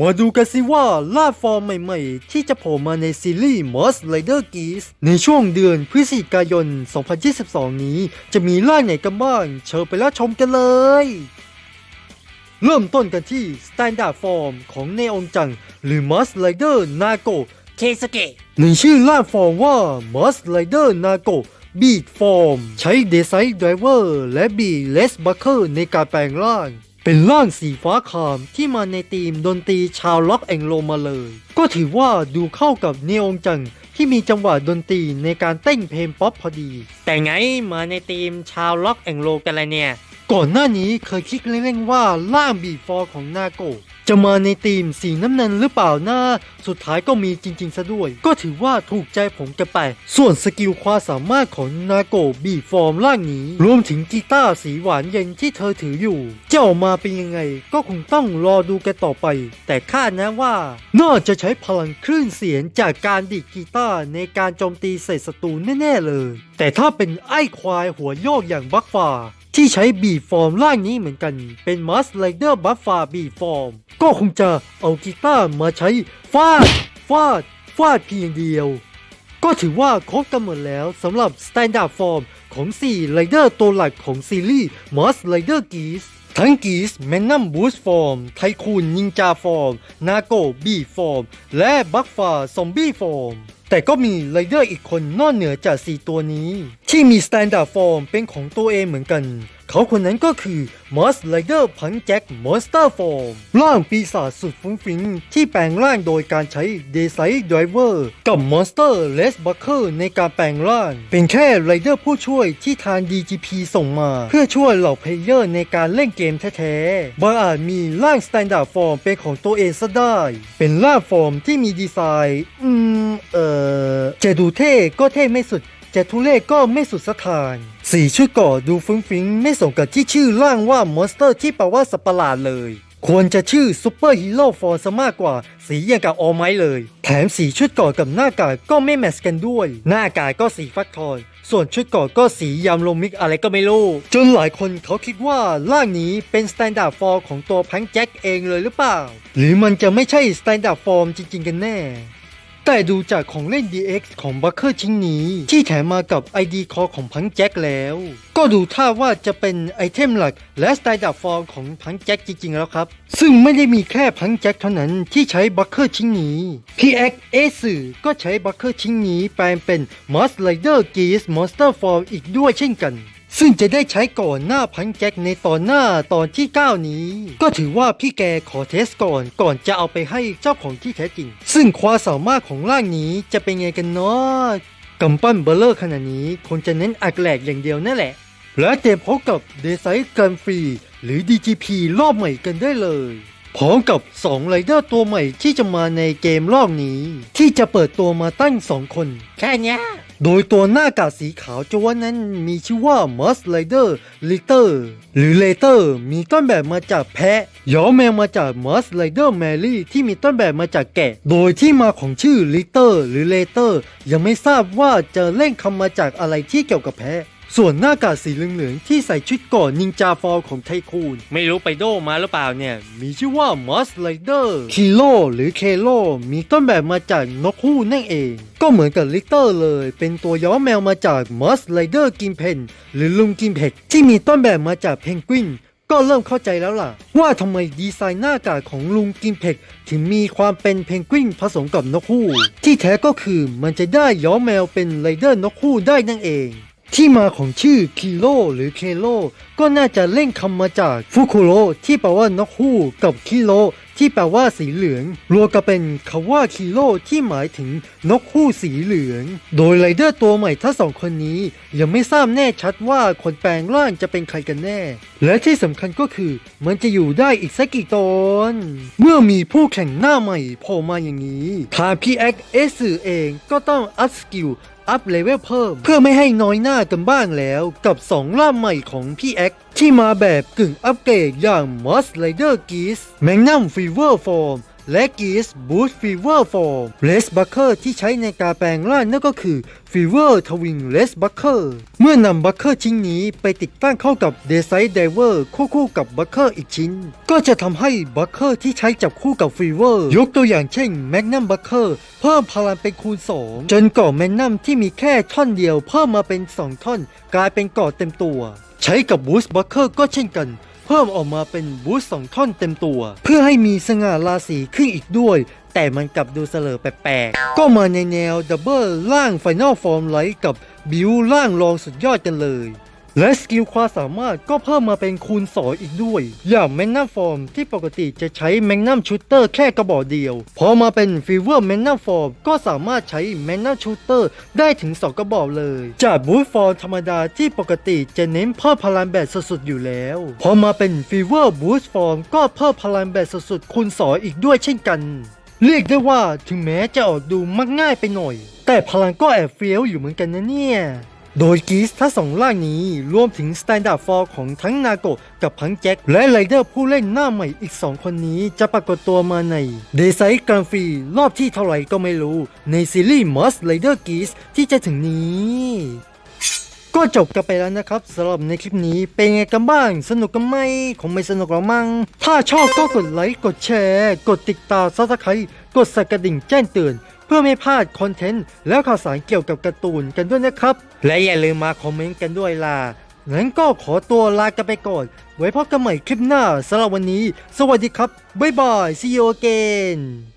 มาดูกันสิว่าล่าฟอร์มใหม่ๆ ที่จะโผล่มาในซีรีส์ Most Rider Geese ในช่วงเดือนพฤศจิกายน 2022 นี้ จะมีล่าไหนกันบ้าง เชิญไปแล้วชมกันเลย เริ่มต้นกันที่ Standard Form ของเนองจัง หรือ Most Rider Nago เคสเกะในชื่อล่าฟอร์มว่า Most Rider Nago Beat Form ใช้ d e s i g n Driver และ B Less Bucker ในการแปลงร่าง เป็นร่างสีฟ้าคามที่มาในธีมดนตรีชาวล็อกแองโลมาเลย ก็ถือว่าดูเข้ากับเนองจังที่มีจังหวะดนตรีในการเต้นเพลงป๊อปพอดี แต่ไงมาในทีมชาวล็อกแองโลกันเลยเนี่ย ก่อนหน้านี้เคยคิดเล่นๆว่าร่างบีฟอร์ของนาโกะ จะมาในธีมสีน้ำเงินหรือเปล่านะสุดท้ายก็มีจริงๆซะด้วย ก็ถือว่าถูกใจผมกันไป ส่วนสกิลความสามารถของนาโกบีฟอร์มร่างนี้ รวมถึงกีตาร์สีหวานเย็นที่เธอถืออยู่ จะออกมาเป็นยังไง ก็คงต้องรอดูกันต่อไป แต่คาดนะว่า น่าจะใช้พลังคลื่นเสียงจากการดีดกีตาร์ในการโจมตีใส่ศัตรูแน่ๆเลย แต่ถ้าเป็นไอ้ควายหัวโยกอย่างบักฟา ที่ใช้บีฟอร์มร่างนี้เหมือนกันเป็นมัสไลเดอร์บัฟฟาบีฟอร์มก็คงจะเอากีตาร์มาใช้ฟาด ฟาด ฟาดเพียงเดียว ก็ถือว่าครบกันหมดแล้วสำหรับ Standard Form ของ4ไรเดอร์ตัวหลักของซีรีส์ Moss Rider Geese ทั้ง Geese Magnum Boost Form ไทคูนนินจาฟอร์ม นาโกบีฟอร์ม และบักฟาซอมบี้ฟอร์ม แต่ก็มีไรเดอร์อีกคนนอกเหนือจาก 4 ตัวนี้ ที่มีสแตนดาร์ดฟอร์มเป็นของตัวเองเหมือนกัน เขาคนนั้นก็คือ Moss Rider พังแจ็ค Monster Form ร่างปีศาจสุดฟุ้งฟิ้งที่แปลงร่างโดยการใช้ d e s i g n Driver กับ Monster Less Bucker ในการแปลงร่าง เป็นแค่ไรเดอร์ผู้ช่วยที่ทาง DGP ส่งมา เพื่อช่วยเหล่าเพลเยอร์ในการเล่นเกมแท้ๆบางอาจมีร่าง Standard Form เป็นของตัวเองซะได้ เป็นร่างฟอร์มที่มีดีไซน์ อืม เออจะดูเท่ก็เท่ไม่สุดจะทุเล่ก็ไม่สุดสถาน สีชุดเก่อดูฟุ้งฟิ้งไม่สมกับที่ชื่อร่างว่ามอนสเตอร์ที่แปลว่าสัตว์ประหลาดเลย ควรจะชื่อซูเปอร์ฮีโร่ฟอร์ซมากกว่าสีอย่างกับออไม้เลย แถมสีชุดก่อกับหน้ากากก็ไม่แมทชกันด้วย หน้ากากก็สีฟักทองส่วนชุดก่อก็สียามลมิกอะไรก็ไม่รู้จนหลายคนเขาคิดว่าร่างนี้เป็นสแตนดาร์ดฟอร์ของตัวพังแจ็คเองเลยหรือเปล่า หรือมันจะไม่ใช่สแตนดาร์ดฟอร์มจริง ๆ กันแน่ แต่ดูจากของเล่น DX ของบัคเคอร์ชิ้นนี้ ที่แถมมากับ ID คอของพังแจ็คแล้ว ก็ดูท่าว่าจะเป็นไอเทมหลัก และสไตล์ดับฟอร์มของพังแจ็คจริงๆแล้วครับ ซึ่งไม่ได้มีแค่พังแจ็คเท่านั้นที่ใช้บัคเคอร์ชิ้นนี้ PX เอสืก็ใช้บัคเคอร์ชิ้นนี้แปลงเป็น m o s t Rider Geese Monster Form อีกด้วยเช่นกัน ซึ่งจะได้ใช้ก่อนหน้าพังแจ็คในตอนหน้าตอนที่ 9 นี้ ก็ถือว่าพี่แกขอเทสก่อนก่อนจะเอาไปให้เจ้าของที่แท้จริง ซึ่งความสามารถของร่างนี้จะเป็นไงกันเนาะกำปั้นเบลเลอร์ขนาดนี้คงจะเน้นอักแหลกอย่างเดียวนั่นแหละ และเตรียมพบกับเดซายกันฟรีหรือ DGP รอบใหม่กันได้เลยพร้อมกับ2ไรเดอร์ตัวใหม่ที่จะมาในเกมรอบนี้ ที่จะเปิดตัวมาตั้ง 2 คน แค่เนี้ย โดยตัวหน้ากากสีขาวจวนนั้นมีชื่อว่า Must Rider l i t e r หรือ Later มีต้นแบบมาจากแพะย้อมแมวมาจาก Must Rider Mary ที่มีต้นแบบมาจากแกะ โดยที่มาของชื่อ Litter หรือ Later ยังไม่ทราบว่าจะเล่นคำมาจากอะไรที่เกี่ยวกับแพะ ส่วนหน้ากากสีเหลืองๆที่ใส่ชุดเก่อนนินจาฟอลของไทคูนไม่รู้ไปโดมาหรือเปล่าเนี่ย มีชื่อว่า Moss Rider k i l o หรือ k l o มีต้นแบบมาจากนกฮูกนั่นเอง ก็เหมือนกับลิ t เตอร์เลย เป็นตัวย้อมแมวมาจาก Moss Rider กินเพนหรือลุงกินเพ็กที่มีต้นแบบมาจากเพนกวินก็เริ่มเข้าใจแล้วล่ะ ว่าทำไมดีไซน์หน้ากากของลุงกินเพ็กถึงมีความเป็นเพนกวินผสมกับนกฮูกที่แท้ก็คือมันจะได้ย้อมแมวเป็นไรเดอร์นกฮูกได้นั่นเอง ที่มาของชื่อคิโลหรือเคโลก็น่าจะเล่นคำมาจากฟุคุโรที่แปลว่านกฮูกกับคิโล ที่แปลว่าสีเหลือง รวมกันเป็นคำว่าคิโ o ที่หมายถึงนกฮูกสีเหลือง โดยไรเดอร์ตัวใหม่ทั้งสองคนนี้ ยังไม่ทราบแน่ชัดว่าคนแปลงร่างจะเป็นใครกันแน่ และที่สำคัญก็คือ มันจะอยู่ได้อีกสักกี่ตอนเมื่อมีผู้แข่งหน้าใหม่โผล่มาอย่างนี้ทางพี่แอ็กเอสเองก็ต้องอัพสกิลอัพเลเวลเพิ่ม เพื่อไม่ให้น้อยหน้ากันบ้างแล้ว กับ 2 ล่ามใหม่ของพี่แอ็ก ที่มาแบบกึ่งอัปเกรดอย่าง Moss Rider Geese Magnum Fever Form และกีสบูสฟีเวอร์ฟอร์มเลสบัคเคอร์ที่ใช้ในการแปลงร่างนั่นก็คือฟีเวอร์ทวิงเลสบัคเคอร์เมื่อนำบัคเคอร์ชิ้นนี้ไปติดตั้งเข้ากับเดซไซเดเวอร์คู่คู่กับบัคเคอร์อีกชิ้น ก็จะทำให้บัคเคอร์ที่ใช้จับคู่กับฟีเวอร์ยกตัวอย่างเช่นแมกนัมบัคเคอร์เพิ่มพลังเป็นคูณ 2 จนก่อแมกนัมที่มีแค่ท่อนเดียวเพิ่มมาเป็น 2 ท่อน กลายเป็นก่อเต็มตัว ใช้กับบูสต์บัคเกอร์ก็เช่นกัน เพิ่มออกมาเป็นบูสต์สองท่อนเต็มตัว เพื่อให้มีสง่าราศีขึ้นอีกด้วย แต่มันกลับดูเสลอแปลกๆ ก็มาในแนวดับเบิลล่างไฟนอลฟอร์มไลท์กับบิวล่างรองสุดยอดกันเลย และสกิลความสามารถก็เพิ่มมาเป็นคูณ2อีกด้วย อย่างแมกนัมฟอร์มที่ปกติจะใช้แมกนัมชูเตอร์แค่กระบอกเดียว พอมาเป็นฟีเวอร์แมกนัมฟอร์มก็สามารถใช้แมกนัมชูเตอร์ได้ถึง 2 กระบอกเลย จากบูทฟอร์มธรรมดาที่ปกติจะเน้นเพิ่มพลังแบตสุดๆอยู่แล้ว พอมาเป็นฟีเวอร์บูสฟอร์มก็เพิ่มพลังแบตสุดๆคูณ2อีกด้วยเช่นกัน เรียกได้ว่าถึงแม้จะออกดูมักง่ายไปหน่อย แต่พลังก็แอบเฟี้ยวอยู่เหมือนกันนะเนี่ย โดยกีสทั้งสองร่างนี้รวมถึงสแตนดาร์ดฟอร์ของทั้งนาโกะกับพังแจ็คและไรเดอร์ผู้เล่นหน้าใหม่อีก 2 คนนี้จะปรากฏตัวมาในเดซ i กร n ฟรีรอบที่เท่าไหร่ก็ไม่รู้ ในซีรีส์มอสไรเดอร์กีสที่จะถึงนี้ก็จบกันไปแล้วนะครับสำหรับในคลิปนี้เป็นไงกันบ้าง สนุกกันไหมคงไม่สนุกหรอกมั้งถ้าชอบก็กดไลค์กดแชร์ กดติดตามซับสไครต์กดสั่นกระดิ่งแจ้งเตือน เพื่อไม่พลาดคอนเทนต์และข่าวสารเกี่ยวกับการ์ตูนกันด้วยนะครับ และอย่าลืมมาคอมเมนต์กันด้วยล่ะงั้นก็ขอตัวลากันไปก่อน ไว้พบกันใหม่คลิปหน้าสำหรับวันนี้ สวัสดีครับ บ๊ายบาย see you again